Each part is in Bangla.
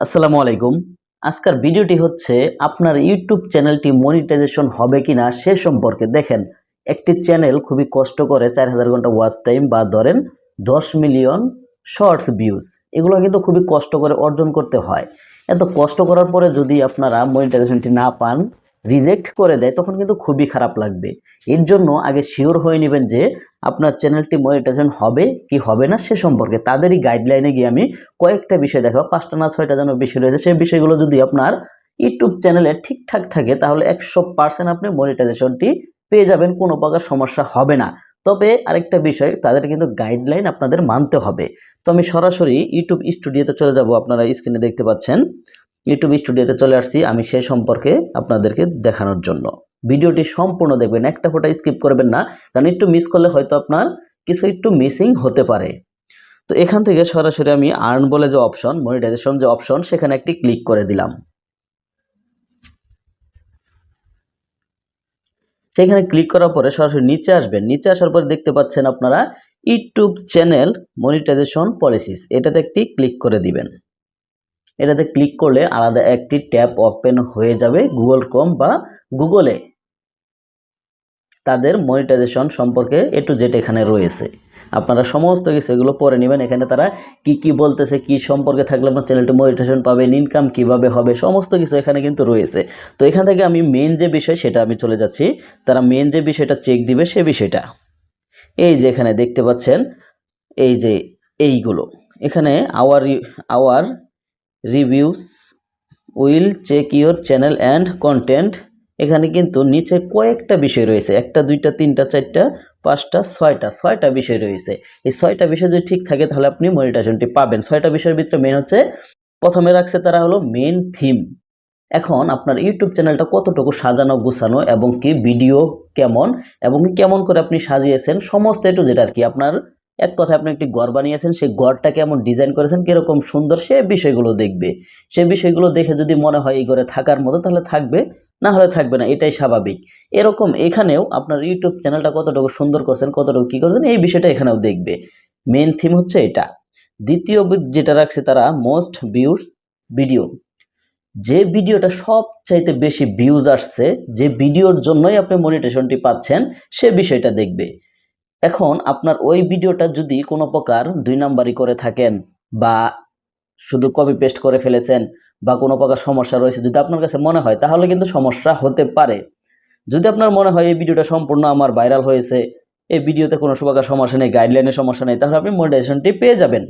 আসসালামু আলাইকুম। আজকের ভিডিওটি হচ্ছে, আপনার ইউটিউব চ্যানেলটি মনিটাইজেশন হবে কিনা সে সম্পর্কে দেখেন। একটি চ্যানেল খুবই কষ্ট করে চার হাজার ঘণ্টা ওয়াচ টাইম বা ধরেন দশ মিলিয়ন শর্টস ভিউজ, এগুলো কিন্তু খুবই কষ্ট করে অর্জন করতে হয়। এত কষ্ট করার পরে যদি আপনারা মনিটাইজেশনটি না পান রিজেক্ট করে দেয়, তখন কিন্তু খুবই খারাপ লাগবে। এর জন্য আগে শিওর হয়ে নেবেন যে আপনার চ্যানেলটি মনিটাইজেশন হবে কি হবে না সে সম্পর্কে। তাদেরই গাইডলাইনে গিয়ে আমি কয়েকটা বিষয় দেখাবো, পাঁচটা না ছয়টা যেন বিষয় রয়েছে, সেই বিষয়গুলো যদি আপনার ইউটিউব চ্যানেলে ঠিকঠাক থাকে, তাহলে একশো পার্সেন্ট আপনি মনিটাইজেশনটি পেয়ে যাবেন, কোনো প্রকার সমস্যা হবে না। তবে আরেকটা বিষয়, তাদের কিন্তু গাইডলাইন আপনাদের মানতে হবে। তো আমি সরাসরি ইউটিউব স্টুডিওতে চলে যাব, আপনারা স্ক্রিনে দেখতে পাচ্ছেন। ইউটিউব স্টুডিওতে চলে আসছি আমি সে সম্পর্কে আপনাদেরকে দেখানোর জন্য। ভিডিওটি সম্পূর্ণ দেখবেন, একটা ফোটা স্কিপ করবেন না, কারণ একটু মিস করলে হয়তো আপনার কিছু একটু মিসিং হতে পারে। তো এখান থেকে সরাসরি আমি আর্ন বলে যে অপশন মনিটাইজেশন যে অপশন সেখানে একটি ক্লিক করে দিলাম। সেখানে ক্লিক করার পরে সরাসরি নিচে আসবেন। নিচে আসার পরে দেখতে পাচ্ছেন আপনারা ইউটিউব চ্যানেল মনিটাইজেশন পলিসিস এটাতে একটি ক্লিক করে দিবেন। এটাতে ক্লিক করলে আলাদা একটি ট্যাব ওপেন হয়ে যাবে গুগল ক্রোম বা গুগলে তাদের মনিটাইজেশন সম্পর্কে এ টু জেড এখানে রয়েছে। আপনারা সমস্ত কিছু এগুলো পরে নেবেন। এখানে তারা কি কি বলতেছে, কি সম্পর্কে থাকলে আপনার চ্যানেলটি মনিটাইজেশন পাবেন ইনকাম কীভাবে হবে, সমস্ত কিছু এখানে কিন্তু রয়েছে। তো এখান থেকে আমি মেন যে বিষয়, সেটা আমি চলে যাচ্ছি। তারা মেন যে বিষয়টা চেক দিবে, সে বিষয়টা। এই যে এখানে দেখতে পাচ্ছেন, এই যে এইগুলো। এখানে our our reviews will check your channel and content এখানে কিন্তু নিচে কয়েকটা বিষয় রয়েছে। একটা, দুইটা, তিনটা, চারটা, পাঁচটা, ছয়টা ছয়টা বিষয় রয়েছে। এই ছয়টা বিষয় যদি ঠিক থাকে, তাহলে আপনি মনিটাইজেশনটি পাবেন। ছয়টা বিষয়ের ভিতরে মেন হচ্ছে, প্রথমে রাখছে তারা হলো মেন থিম এখন আপনার ইউটিউব চ্যানেলটা কতটুকু সাজানো, গুছানো এবং কি ভিডিও কেমন এবং কেমন করে আপনি সাজিয়েছেন, সমস্ত একটু যেটা আর কি আপনার এক কথায় আপনি একটি ঘর বানিয়েছেন, সেই ঘরটা কেমন ডিজাইন করেছেন কীরকম সুন্দর সে বিষয়গুলো দেখবে। সে বিষয়গুলো দেখে যদি মনে হয় এই ঘরে থাকার মতো, তাহলে থাকবে, না হলে থাকবে না, এটাই স্বাভাবিক। এরকম এখানেও আপনার ইউটিউব চ্যানেলটা কতটুকু সুন্দর করছেন, কতটুকু কী করছেন, এই বিষয়টা এখানেও দেখবে। মেন থিম হচ্ছে এটা। দ্বিতীয় যেটা রাখছে তারা মোস্ট ভিউজ ভিডিও যে ভিডিওটা সবচাইতে বেশি ভিউজ আসছে, যে ভিডিওর জন্যই আপনি মনিটেশনটি পাচ্ছেন, সে বিষয়টা দেখবে। এখন আপনার ওই ভিডিওটা যদি কোনো প্রকার দুই নাম্বারই করে থাকেন বা শুধু কপি পেস্ট করে ফেলেছেন বা কোনো প্রকার সমস্যা রয়েছে যদি আপনার কাছে মনে হয়, তাহলে কিন্তু সমস্যা হতে পারে। যদি আপনার মনে হয় এই ভিডিওটা সম্পূর্ণ আমার ভাইরাল হয়েছে, এই ভিডিওতে কোনো প্রকার সমস্যা নেই গাইডলাইনের সমস্যা নেই, তাহলে আপনি মনিটাইজেশনটি পেয়ে যাবেন।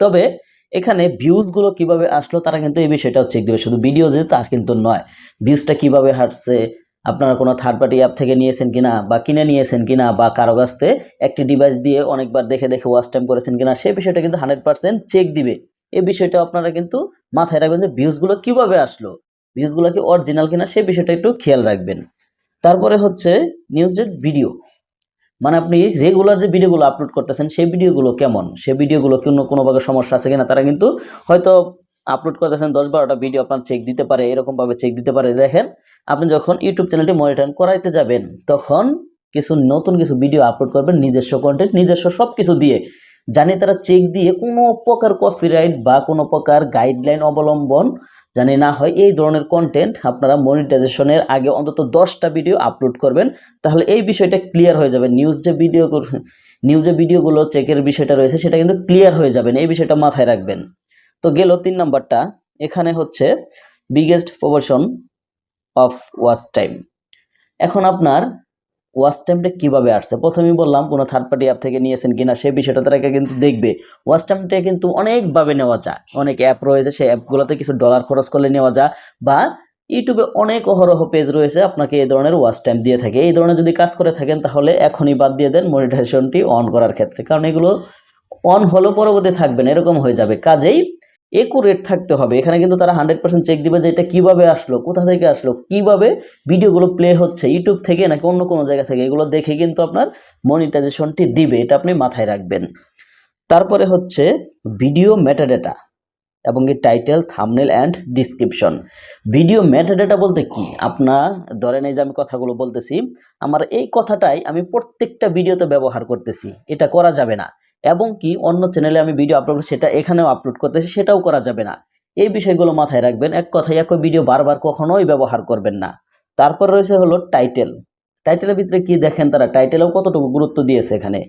তবে এখানে ভিউজগুলো কীভাবে আসলো তারা কিন্তু এই বিষয়টাও চেক দেবে। শুধু ভিডিও যে তার কিন্তু নয়। ভিউজটা কীভাবে হাঁটছে আপনারা কোনো থার্ড পার্টি অ্যাপ থেকে নিয়েছেন কিনা বা কিনে নিয়েছেন কিনা বা কারও কাছ থেকে একটি ডিভাইস দিয়ে অনেকবার দেখে দেখে ওয়াচ টাইম করেছেন কিনা সেই বিষয়টা কিন্তু হান্ড্রেড পার্সেন্ট চেক দিবে। এই বিষয়টা আপনারা কিন্তু মাথায় রাখবেন যে ভিউজগুলো কীভাবে আসলো ভিউজগুলো কি অরিজিনাল কিনা সেই বিষয়টা একটু খেয়াল রাখবেন। তারপরে হচ্ছে নিউজ ডেট ভিডিও মানে আপনি রেগুলার যে ভিডিওগুলো আপলোড করতেছেন, সেই ভিডিওগুলো কেমন? সেই ভিডিওগুলো কোনো কোনো ভাবে সমস্যা আছে কিনা? তারা কিন্তু হয়তো আপলোড করতেছেন দশ বারোটা ভিডিও আপনার চেক দিতে পারে, এরকমভাবে চেক দিতে পারে। দেখেন আপনি যখন ইউটিউব চ্যানেলটি মনিটর করাইতে যাবেন, তখন কিছু নতুন কিছু ভিডিও আপলোড করবেন, নিজস্ব কন্টেন্ট নিজস্ব সব কিছু দিয়ে। জানি তারা চেক দিয়ে কোনো প্রকার কপিরাইট বা কোনো প্রকার গাইডলাইন অবলম্বন জানি না হয় এই ধরনের কন্টেন্ট আপনারা মনিটাইজেশনের আগে অন্তত দশটা ভিডিও আপলোড করবেন, তাহলে এই বিষয়টা ক্লিয়ার হয়ে যাবে। নিউজ যে ভিডিও নিউজে ভিডিওগুলো চেকের বিষয়টা রয়েছে, সেটা কিন্তু ক্লিয়ার হয়ে যাবেন এই বিষয়টা মাথায় রাখবেন। তো গেল তিন নাম্বারটা, এখানে হচ্ছে biggest proportion of watch time এখন আপনার ওয়াচ টাইমটা কীভাবে আসছে? প্রথমেই বললাম, কোনো থার্ড পার্টি অ্যাপ থেকে নিয়েছেন কিনা সেই বিষয়টা তারা কিন্তু দেখবে। ওয়াচ টাইমটা কিন্তু অনেকভাবে নেওয়া যায়। অনেক অ্যাপ রয়েছে, সেই অ্যাপগুলোতে কিছু ডলার খরচ করলে নেওয়া যায়, বা ইউটিউবে অনেক অহরহ পেজ রয়েছে, আপনাকে এই ধরনের ওয়াচ টাইম দিয়ে থাকে। এই ধরনের যদি কাজ করে থাকেন, তাহলে এখনই বাদ দিয়ে দেন মনিটাইজেশনটি অন করার ক্ষেত্রে। কারণ এগুলো অন হলেও পরবর্তী থাকবে না, এরকম হয়ে যাবে। কাজেই একুরেট থাকতে হবে। এখানে কিন্তু তারা হান্ড্রেড পার্সেন্ট চেক দিবে যে এটা কীভাবে আসলো, কোথা থেকে আসলো, কীভাবে ভিডিওগুলো প্লে হচ্ছে ইউটিউব থেকে নাকি অন্য কোনো জায়গা থেকে, এগুলো দেখে কিন্তু আপনার মনিটাইজেশনটি দিবে, এটা আপনি মাথায় রাখবেন। তারপরে হচ্ছে ভিডিও মেটাডেটা এবং এই title thumbnail and description video metadata বলতে কি? আপনার ধরেন এই যে আমি কথাগুলো বলতেছি, আমার এই কথাটাই আমি প্রত্যেকটা ভিডিওতে ব্যবহার করতেছি, এটা করা যাবে না। এবং কি অন্য চ্যানেলে আমি ভিডিও আপলোড সেটা এখানেও আপলোড করতেছি, সেটাও করা যাবে না। এই বিষয়গুলো মাথায় রাখবেন। এক কথায় একই ভিডিও বারবার কখনোই ব্যবহার করবেন না। তারপর রয়েছে হলো টাইটেল টাইটেলের ভিতরে কি দেখেন তারা? টাইটেলেও কতটুকু গুরুত্ব দিয়েছে এখানে?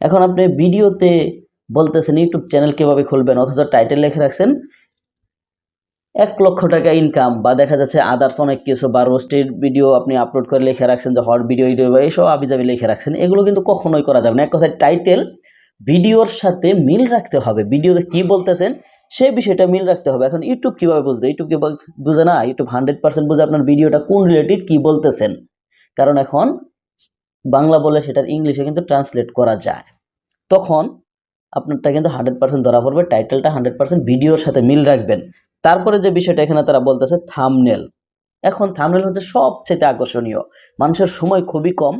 এখন আপনি ভিডিওতে বলতেছেন ইউটিউব চ্যানেল কীভাবে খুলবেন? অথচ টাইটেল লিখে রাখছেন, এক লক্ষ টাকা ইনকাম বা দেখা যাচ্ছে আদার্স অনেক কিছু বা রোস্টেড ভিডিও আপনি আপলোড করে লিখে রাখছেন, যে হট ভিডিও ভিডিও এইসব আবিজাবি লিখে রাখছেন, এগুলো কিন্তু কখনোই করা যাবে না। এক কথায় টাইটেল ভিডিওর সাথে মিল রাখতে হবে। ভিডিওতে কি বলতেছেন, সেই বিষয়টা মিল রাখতে হবে। এখন ইউটিউব কীভাবে বুঝবে? ইউটিউব কি বুঝে না? ইউটিউব হান্ড্রেড পার্সেন্ট বুঝে আপনার ভিডিওটা কোন রিলেটেড কি বলতেছেন। কারণ এখন বাংলা বলে সেটার ইংলিশে কিন্তু ট্রান্সলেট করা যায়। তখন আপনারটা কিন্তু হান্ড্রেড পার্সেন্ট ধরা পড়বে। টাইটেলটা হান্ড্রেড পার্সেন্ট ভিডিওর সাথে মিল রাখবেন। তারপরে যে বিষয়টা এখানে তারা বলতেছে থামনেল এখন থামনেল হচ্ছে সবচেয়ে আকর্ষণীয়। মানুষের সময় খুবই কম।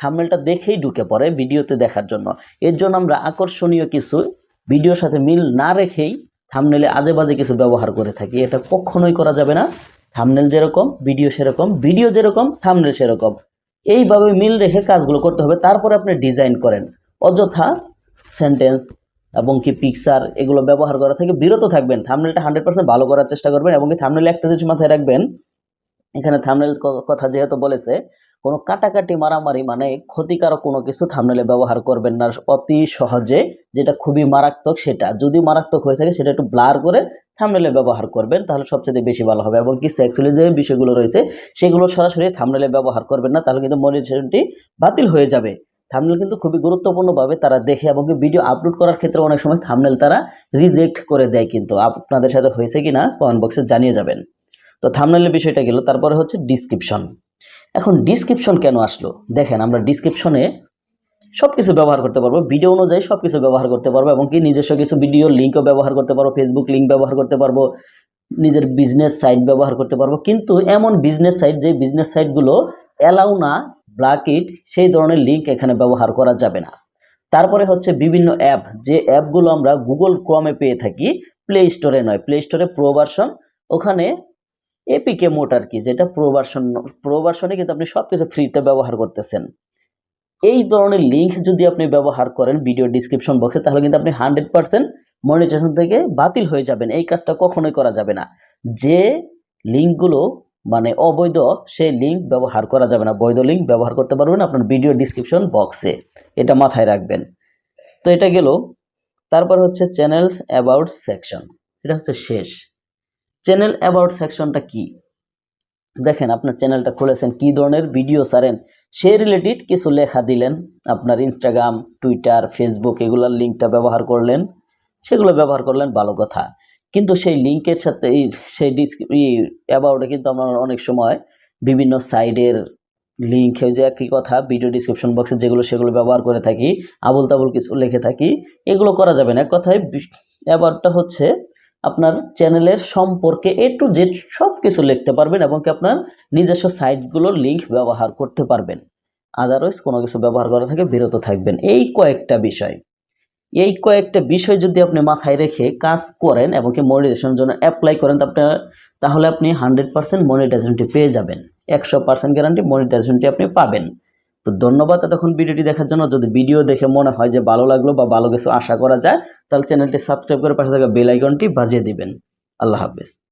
থামনেলটা দেখেই ঢুকে পড়ে ভিডিওতে দেখার জন্য। এর জন্য আমরা আকর্ষণীয় কিছু ভিডিওর সাথে মিল না রেখেই থামনেলে আজে বাজে কিছু ব্যবহার করে থাকি। এটা কখনোই করা যাবে না। থামনেল যেরকম ভিডিও সেরকম ভিডিও যেরকম থামনেল সেরকম। এইভাবে মিল রেখে কাজগুলো করতে হবে। তারপরে আপনি ডিজাইন করেন। অযথা সেন্টেন্স এবং কি পিকচার এগুলো ব্যবহার করা থেকে বিরত থাকবেন। থামনেলটা হান্ড্রেড পার্সেন্ট ভালো করার চেষ্টা করবেন এবং কি থামনেলে একটা জিনিস মাথায় রাখবেন এখানে থামনেল কথা যেহেতু বলেছে, কোনো কাটাকাটি মারামারি মানে ক্ষতিকারক কোনো কিছু থামনেলে ব্যবহার করবেন না। অতি সহজে যেটা খুবই মারাত্মক সেটা। যদি মারাত্মক হয়ে থাকে, সেটা একটু ব্লার করে থামনেলে ব্যবহার করবেন, তাহলে সবচেয়ে বেশি ভালো হবে। এবং কি সেক্সুয়ালি যে বিষয়গুলো রয়েছে, সেগুলো সরাসরি থামনেলে ব্যবহার করবেন না, তাহলে কিন্তু মনিটাইজেশনটি বাতিল হয়ে যাবে। থামনেল কিন্তু খুবই গুরুত্বপূর্ণভাবে তারা দেখে এবং ভিডিও আপলোড করার ক্ষেত্রে অনেক সময় থামনেল তারা রিজেক্ট করে দেয় কিন্তু। আপনাদের সাথে হয়েছে কি না কমেন্ট বক্সে জানিয়ে যাবেন। তো থামনেলের বিষয়টা গেল, তারপরে হচ্ছে ডিসক্রিপশন এখন ডিসক্রিপশন কেন আসলো? দেখেন, আমরা ডিসক্রিপশনে সব কিছু ব্যবহার করতে পারব ভিডিও অনুযায়ী সব কিছু ব্যবহার করতে পারব, এবং কি নিজস্ব কিছু ভিডিও লিঙ্কও ব্যবহার করতে পারব ফেসবুক লিঙ্ক ব্যবহার করতে পারব, নিজের বিজনেস সাইট ব্যবহার করতে পারব, কিন্তু এমন বিজনেস সাইট যে বিজনেস সাইটগুলো অ্যালাউ না ব্ল্যাক ইট সেই ধরনের লিঙ্ক এখানে ব্যবহার করা যাবে না। তারপরে হচ্ছে বিভিন্ন অ্যাপ যে অ্যাপগুলো আমরা গুগল ক্রমে পেয়ে থাকি প্লে স্টোরে নয় প্লে স্টোরে প্রো ভার্সন ওখানে এপিকে মোড আর কি? যেটা প্রো ভার্সন প্রো ভার্সনে কিন্তু আপনি সব কিছু ফ্রিতে ব্যবহার করতেছেন। এই ধরনের লিঙ্ক যদি আপনি ব্যবহার করেন ভিডিও ডিসক্রিপশন বক্সে তাহলে কিন্তু আপনি হান্ড্রেড পার্সেন্ট মনিটাইজেশন থেকে বাতিল হয়ে যাবেন। এই কাজটা কখনোই করা যাবে না। যে লিঙ্কগুলো মানে অবৈধ, সেই লিঙ্ক ব্যবহার করা যাবে না। বৈধ লিঙ্ক ব্যবহার করতে পারবেন আপনার ভিডিও ডিসক্রিপশন বক্সে এটা মাথায় রাখবেন। তো এটা গেল। তারপর হচ্ছে চ্যানেলস অ্যাবাউট সেকশন এটা হচ্ছে শেষ। চ্যানেল অ্যাবাউট সেকশনটা কি? দেখেন, আপনার চ্যানেলটা খুলেছেন, কি ধরনের ভিডিও সারেন সে রিলেটেড কিছু লেখা দিলেন, আপনার ইনস্টাগ্রাম টুইটার ফেসবুক এগুলোর লিঙ্কটা ব্যবহার করলেন, সেগুলো ব্যবহার করলেন, ভালো কথা। কিন্তু সেই লিঙ্কের সাথে, এই সেই অ্যাবাউটে কিন্তু আমরা অনেক সময় বিভিন্ন সাইডের লিঙ্ক হয়ে যে একই কথা ভিডিও ডিসক্রিপশন বক্সে যেগুলো সেগুলো ব্যবহার করে থাকি আবল তাবল কিছু লিখে থাকি, এগুলো করা যাবে না। এক কথায় অ্যাবাউটটা হচ্ছে আপনার চ্যানেলের সম্পর্কে এ টু জেড সব কিছু লিখতে পারবেন এবং কি আপনার নিজস্ব সাইটগুলোর লিঙ্ক ব্যবহার করতে পারবেন। আদারওয়াইজ কোনো কিছু ব্যবহার করা থেকে বিরত থাকবেন। এই কয়েকটা বিষয়। এই কয়েকটা বিষয় যদি আপনি মাথায় রেখে কাজ করেন এবং কি মনিটাইজেশনের জন্য অ্যাপ্লাই করেন আপনার, তাহলে আপনি হান্ড্রেড পার্সেন্ট মনিটাইজেশনটি পেয়ে যাবেন। একশো পার্সেন্ট গ্যারান্টি মনিটাইজেশনটি আপনি পাবেন। তো ধন্যবাদ এতক্ষণ ভিডিওটি দেখার জন্য। যদি ভিডিও দেখে মনে হয় যে ভালো লাগল বা ভালো কিছু আশা করা যায়, তাহলে চ্যানেলটি সাবস্ক্রাইব করে পাশে থাকা বেল আইকনটি বাজিয়ে দিবেন। আল্লাহ হাফিজ।